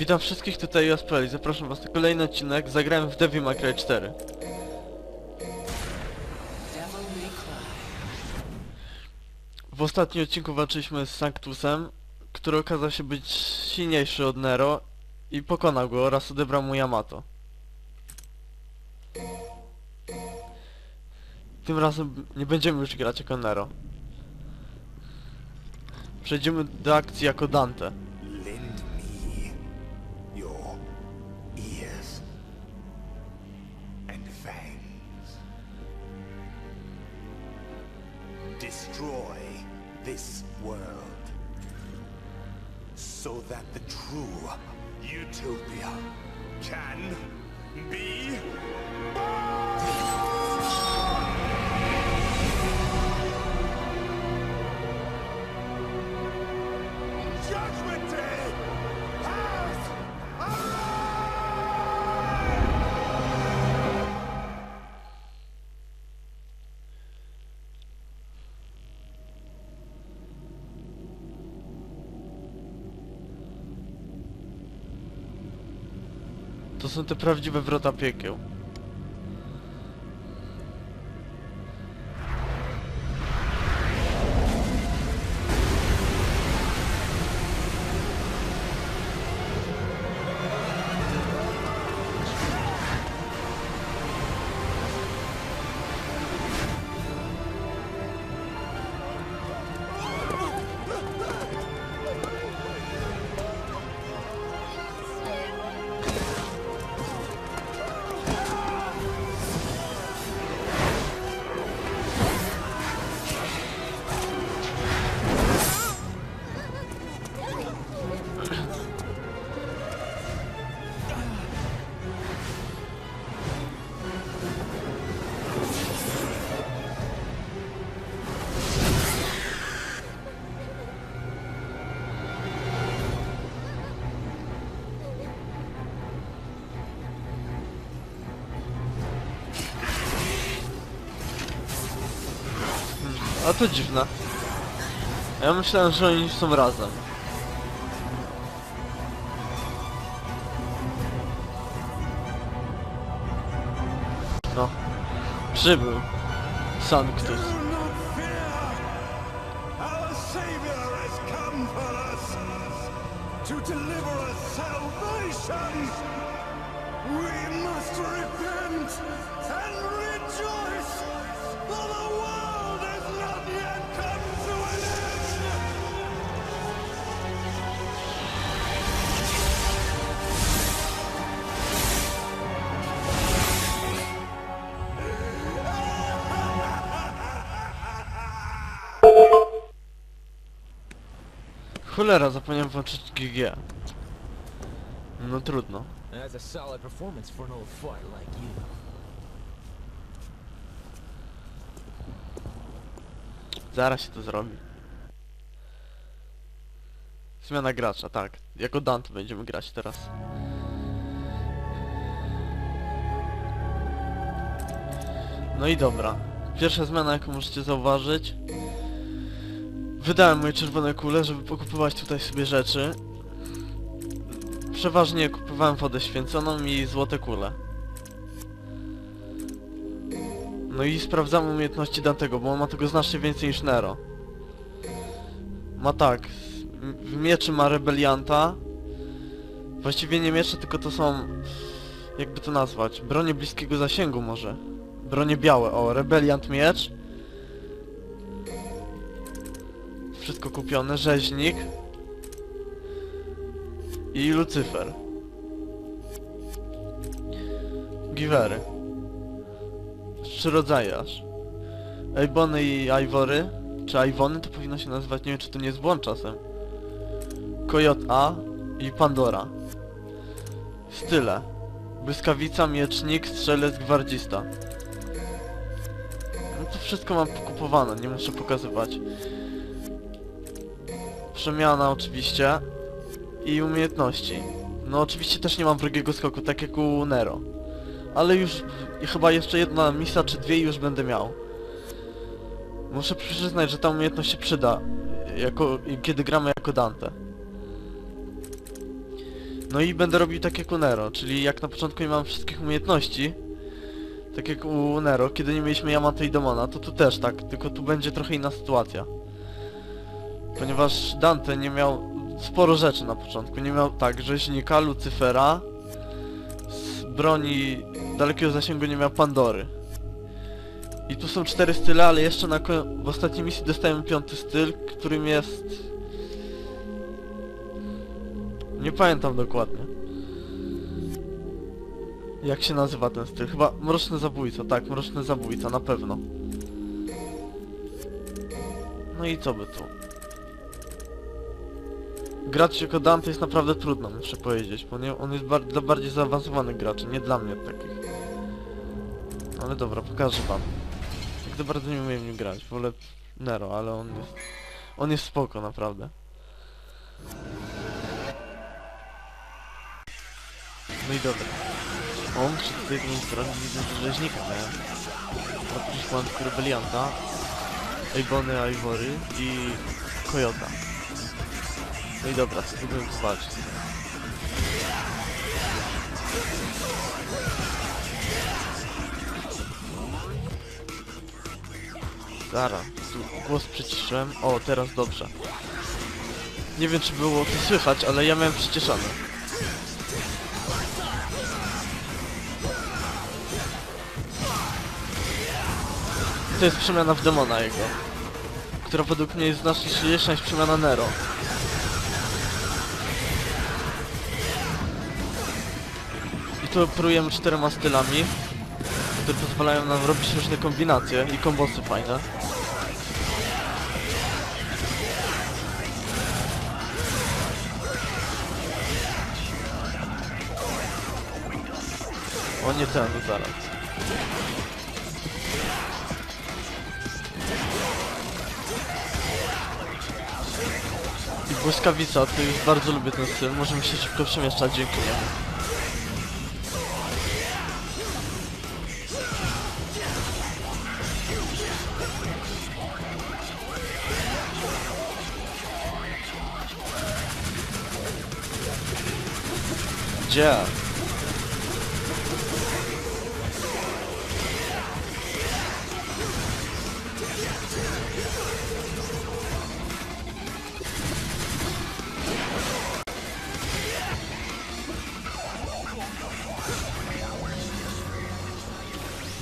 Witam wszystkich tutaj Jaspeli, zapraszam was na kolejny odcinek, zagrałem w Devil May Cry 4. Devil May Cry. W ostatnim odcinku walczyliśmy z Sanctusem, który okazał się być silniejszy od Nero i pokonał go oraz odebrał mu Yamato. Tym razem nie będziemy już grać jako Nero. Przejdziemy do akcji jako Dante. So that the true utopia can be Judgment są te prawdziwe wrota piekieł. A to dziwne. Ja myślałem, że oni są razem. No. Przybył. Sanctus. Cholera, zapomniałem włączyć GG. No trudno. That's a solid performance for an old fart like you. Zaraz się to zrobi. Zmiana gracza, tak. Jako Dante będziemy grać teraz. No i dobra. Pierwsza zmiana, jaką możecie zauważyć. Wydałem moje czerwone kule, żeby pokupywać tutaj sobie rzeczy. Przeważnie kupowałem wodę święconą i złote kule. No i sprawdzamy umiejętności Dantego, bo on ma tego znacznie więcej niż Nero. Ma tak, w mieczy ma rebelianta. Właściwie nie miecze, tylko to są... Jakby to nazwać? Bronie bliskiego zasięgu może. Bronie białe, o, rebeliant miecz. Wszystko kupione, rzeźnik. I Lucyfer. Givery. Trzy rodzaje aż. Ejbony i Ivory, czy Iwony to powinno się nazywać, nie wiem czy to nie jest błąd czasem. Kojot A i Pandora. Style. Błyskawica, miecznik, strzelec, gwardzista. No to wszystko mam pokupowane, nie muszę pokazywać. Przemiana oczywiście. I umiejętności. No oczywiście też nie mam wrogiego skoku, tak jak u Nero. Ale już chyba jeszcze jedna misa czy dwie już będę miał. Muszę przyznać, że ta umiejętność się przyda, jako, kiedy gramy jako Dante. No i będę robił tak jak u Nero, czyli jak na początku nie mam wszystkich umiejętności, tak jak u Nero, kiedy nie mieliśmy Yamato i Demona, to tu też tak, tylko tu będzie trochę inna sytuacja. Ponieważ Dante nie miał sporo rzeczy na początku, nie miał tak, rzeźnika, Lucyfera, z broni dalekiego zasięgu nie miał Pandory. I tu są cztery style, ale jeszcze na w ostatniej misji dostałem piąty styl, którym jest... Nie pamiętam dokładnie. Jak się nazywa ten styl? Chyba Mroczny Zabójca, tak, Mroczny Zabójca, na pewno. No i co by tu? Grać jako Dante jest naprawdę trudno, muszę powiedzieć, bo nie, on jest bar dla bardziej zaawansowanych graczy, nie dla mnie takich. Ale dobra, pokażę wam. Tak to bardzo nie umiem nim grać, wolę Nero, ale on jest... On jest spoko, naprawdę. No i dobra. O, muszę tutaj z drugiej strony widzę, rzeźnika miałem. Oprócz Mantu Rebelianta, Ejbony, Ivory i Kojota. No i dobra, spróbuję zobaczyć. Zaraz, tu głos przyciszyłem. O, teraz dobrze. Nie wiem czy było to słychać, ale ja miałem przyciszony. To jest przemiana w demona jego. Która według mnie jest znacznie silniejsza niż przemiana Nero. Tu operujemy czterema stylami, które pozwalają nam robić różne kombinacje i kombosy fajne. O nie ten, zaraz. I błyskawica, to już bardzo lubię ten styl, możemy się szybko przemieszczać dzięki niemu. Gdzie?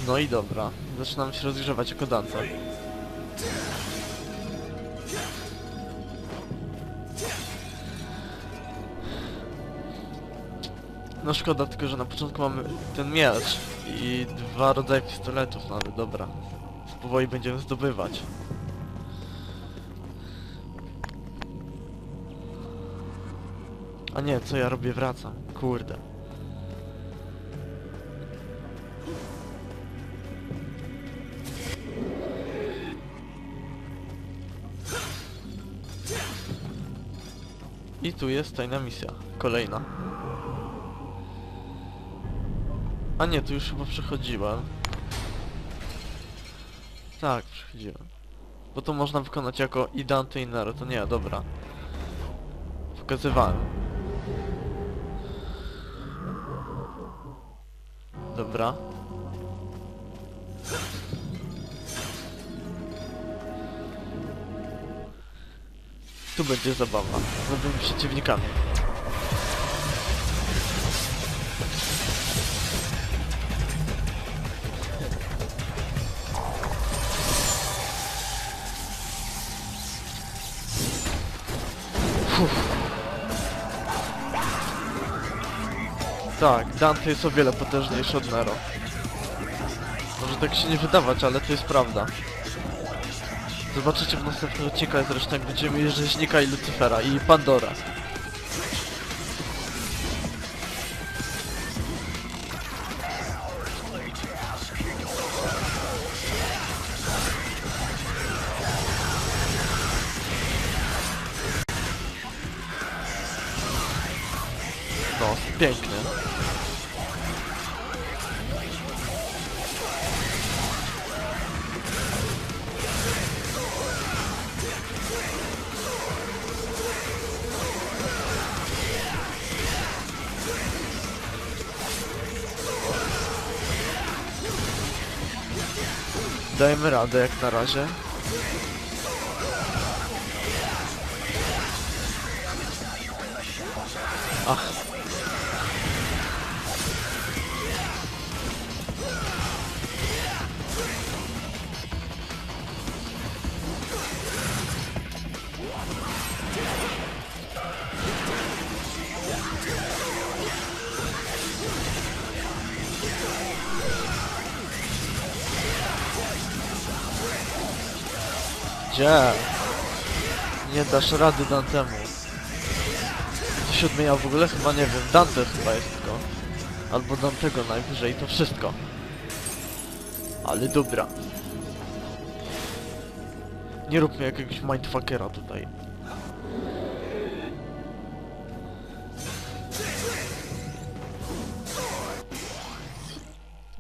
No i dobra, zaczynam się rozgrzewać jako Dante. No szkoda tylko, że na początku mamy ten miecz i dwa rodzaje pistoletów, no ale dobra. Powoli będziemy zdobywać. A nie, co ja robię? Wracam. Kurde. I tu jest tajna misja. Kolejna. A nie, tu już chyba przechodziłem. Tak, przechodziłem. Bo to można wykonać jako i Dante i Nero, to nie, dobra. Pokazywałem. Dobra. Tu będzie zabawa. Z nowymi przeciwnikami. Tak, Dante jest o wiele potężniejszy od Nero. Może tak się nie wydawać, ale to jest prawda. Zobaczycie w następnych odcinkach zresztą, jak będziemy mieli Rzeźnika i Lucyfera i Pandora. Dajemy radę jak na razie. Ach. Gdzie? Nie dasz rady Dantemu. To się odmienia w ogóle? Chyba nie wiem. Dante chyba jest tylko. Albo Dantego najwyżej, to wszystko. Ale dobra. Nie róbmy jakiegoś mindfuckera tutaj.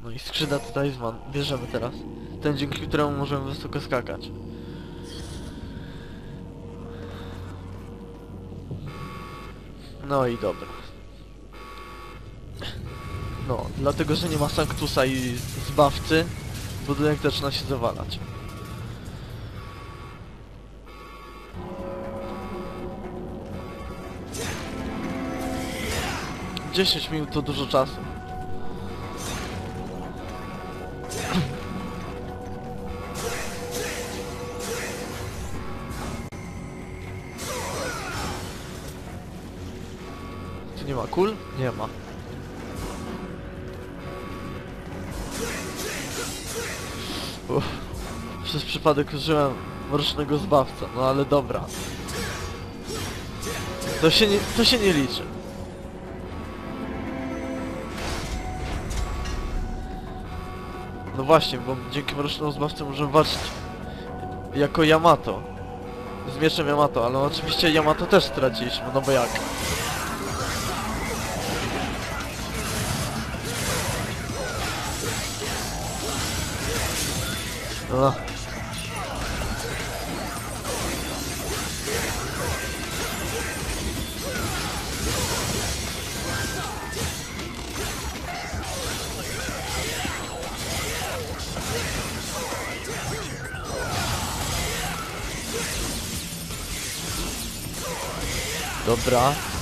No i skrzydła tutaj zwan bierzemy teraz. Ten dzięki któremu możemy wysoko skakać. No i dobra. No, dlatego, że nie ma Sanctusa i zbawcy, budynek zaczyna się zawalać. Dziesięć minut to dużo czasu. Kul? Nie ma. Uff. Przez przypadek użyłem mrocznego zbawca, no ale dobra. To się nie, to się nie liczy. No właśnie, bo dzięki mrocznemu zbawcy możemy walczyć jako Yamato. Z mieczem Yamato, ale oczywiście Yamato też straciliśmy, no bo jak? No. Dobra.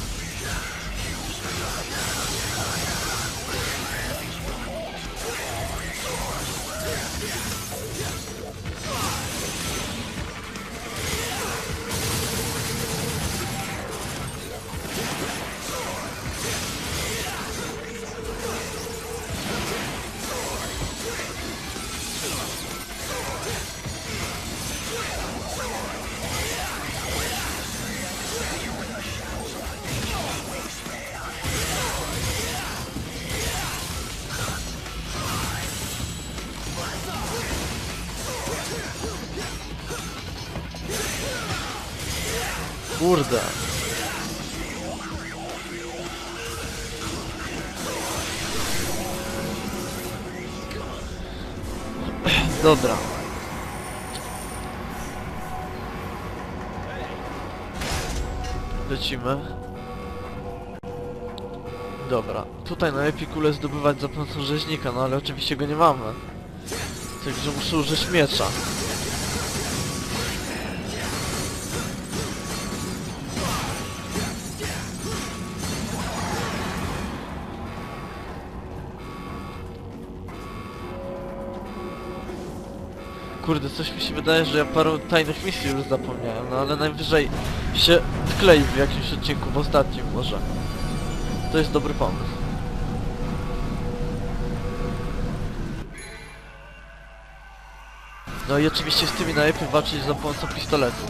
Kurde. Dobra. Lecimy. Dobra. Tutaj najlepiej kulę zdobywać za pomocą rzeźnika, no ale oczywiście go nie mamy. Także muszę użyć miecza. Kurde, coś mi się wydaje, że ja paru tajnych misji już zapomniałem, no ale najwyżej się wklei w jakimś odcinku, w ostatnim może. To jest dobry pomysł. No i oczywiście z tymi najlepiej walczyć za pomocą pistoletu.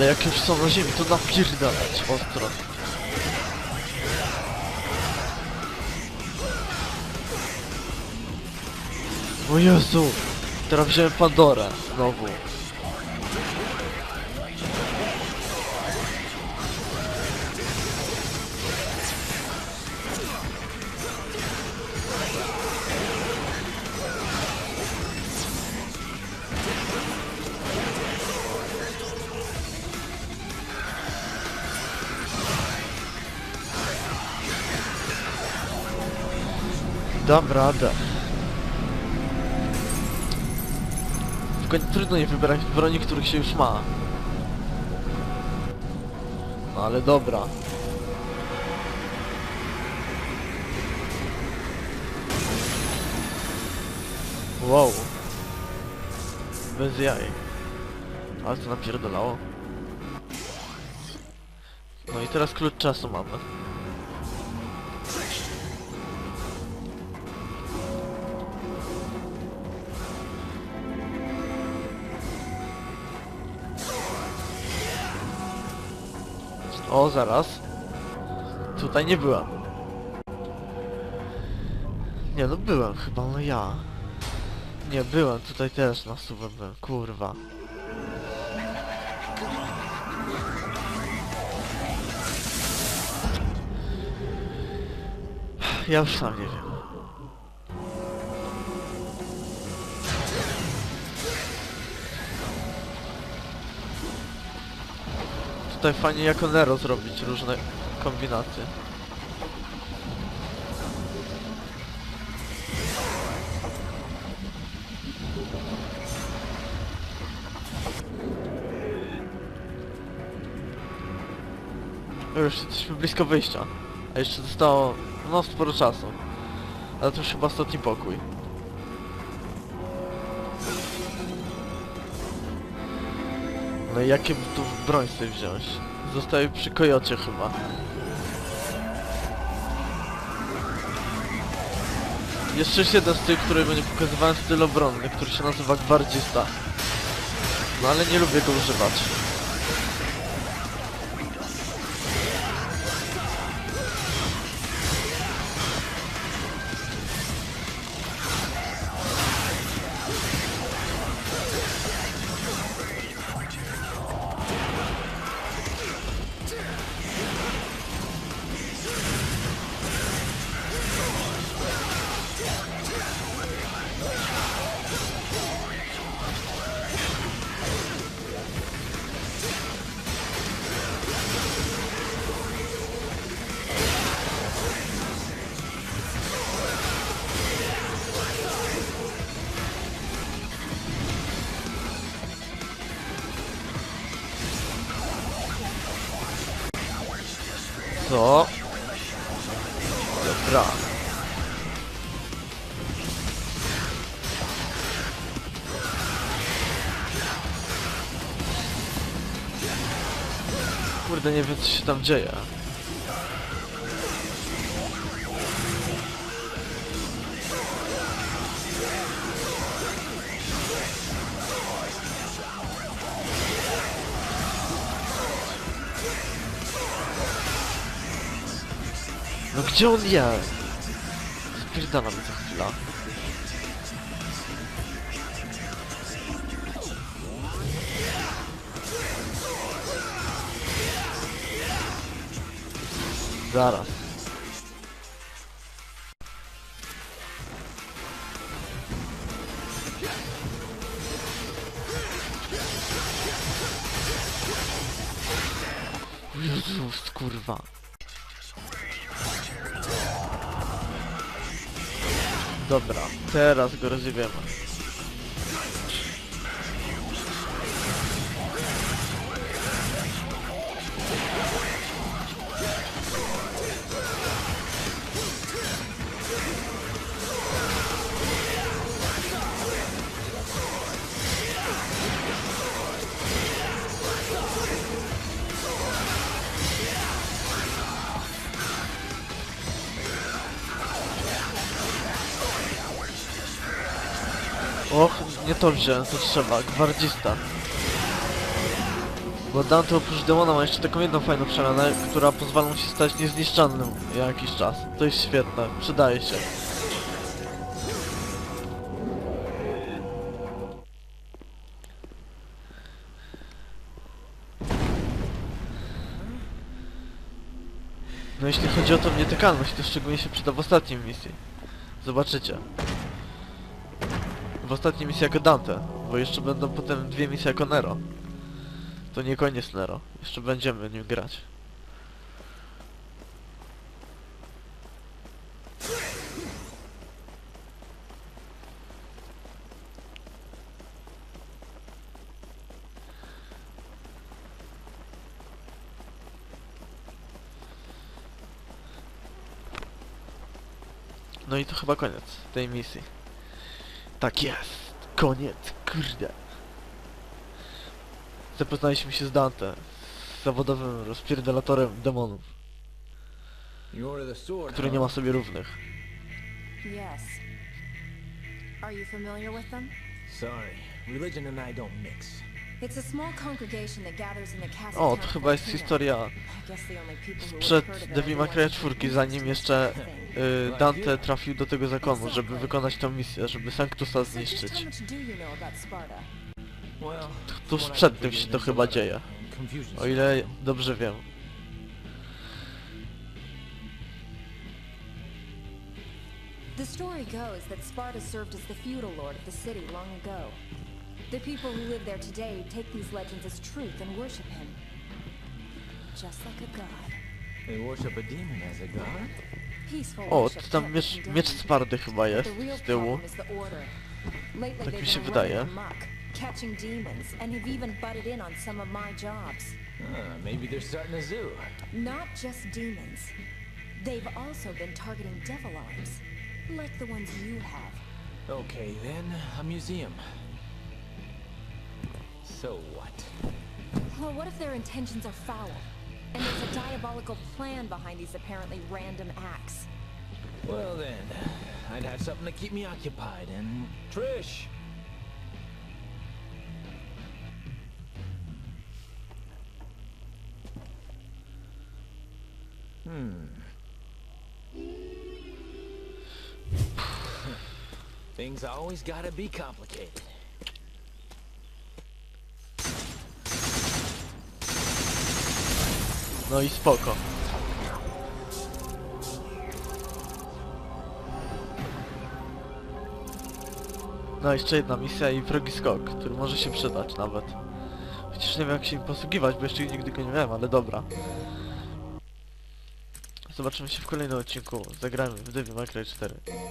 Ale jak już są na ziemi, to napierdalać ostro. O Jezu! Teraz wziąłem Pandorę znowu. Dam radę. W końcu trudno nie wybierać broni, których się już ma. No ale dobra. Wow. Bez jaj. Ale to napierdolało. No i teraz klucz czasu mamy. O, zaraz. Tutaj nie byłem. Nie, no byłem chyba, no ja. Nie, byłem tutaj też na suwem byłem, kurwa. Ja już sam nie wiem. Tutaj fajnie jako Nero zrobić różne kombinacje. Już jesteśmy blisko wyjścia. A jeszcze zostało no sporo czasu. Ale to już chyba ostatni pokój. No jakie tu broń sobie wziąć? Zostaje przy kojocie chyba. Jeszcze jeden styl, którego nie pokazywałem, styl obronny, który się nazywa Gwardzista. No ale nie lubię go używać. Co? Dobra. Kurde, nie wiem co się tam dzieje. Gdzie on jest? Spierdala mi za chwila. Zaraz. Jezus, kurwa. Dobra, teraz go rozjebiemy. To wziąłem, to trzeba, gwardzista. Bo Dante oprócz demona ma jeszcze taką jedną fajną przemianę, która pozwala mu się stać niezniszczalnym jakiś czas. To jest świetne, przydaje się. No jeśli chodzi o tą nietykalność, to szczególnie się przyda w ostatniej misji. Zobaczycie w ostatniej misji jako Dante, bo jeszcze będą potem dwie misje jako Nero. To nie koniec Nero, jeszcze będziemy nim grać. No i to chyba koniec tej misji. Tak jest! Koniec, kurde. Zapoznaliśmy się z Dante, z zawodowym rozpierdalatorem demonów, który nie ma sobie równych. Yes. Are you familiar with them? Sorry, religion and I don't mix. It's a small congregation that gathers in the castle O, to chyba jest historia sprzed Devil May Cry ones who 4, are zanim jeszcze y, Dante trafił do tego zakonu, żeby wykonać tą misję, żeby Sanctusa zniszczyć. Tuż przed tym się to chyba dzieje. O ile dobrze wiem. The story goes that Sparta served as the feudal lord of the city long ago. The people who live there today take these legends as truth and worship him. Just like a god. They worship a demon as a god? Peaceful O, worship to tam can't miecz, condemned. miecz Spardy chyba jest the real z tyłu. the order. Lately Tak they've mi się wydaje. catching demons, and have even butted in on some of my jobs. Ah, maybe they're starting a zoo. Not just demons. They've also been targeting devil arms, like the ones you have. Okay, then, a museum. So what? Well, what if their intentions are foul? And there's a diabolical plan behind these apparently random acts. Well then, I'd have something to keep me occupied, and... Trish! Hmm. Things always gotta be complicated. No i spoko. No jeszcze jedna misja i wrogi skok, który może się przydać nawet. Chociaż nie wiem jak się im posługiwać, bo jeszcze nigdy go nie miałem, ale dobra. Zobaczymy się w kolejnym odcinku. Zagramy w Devil May Cry 4. Siema.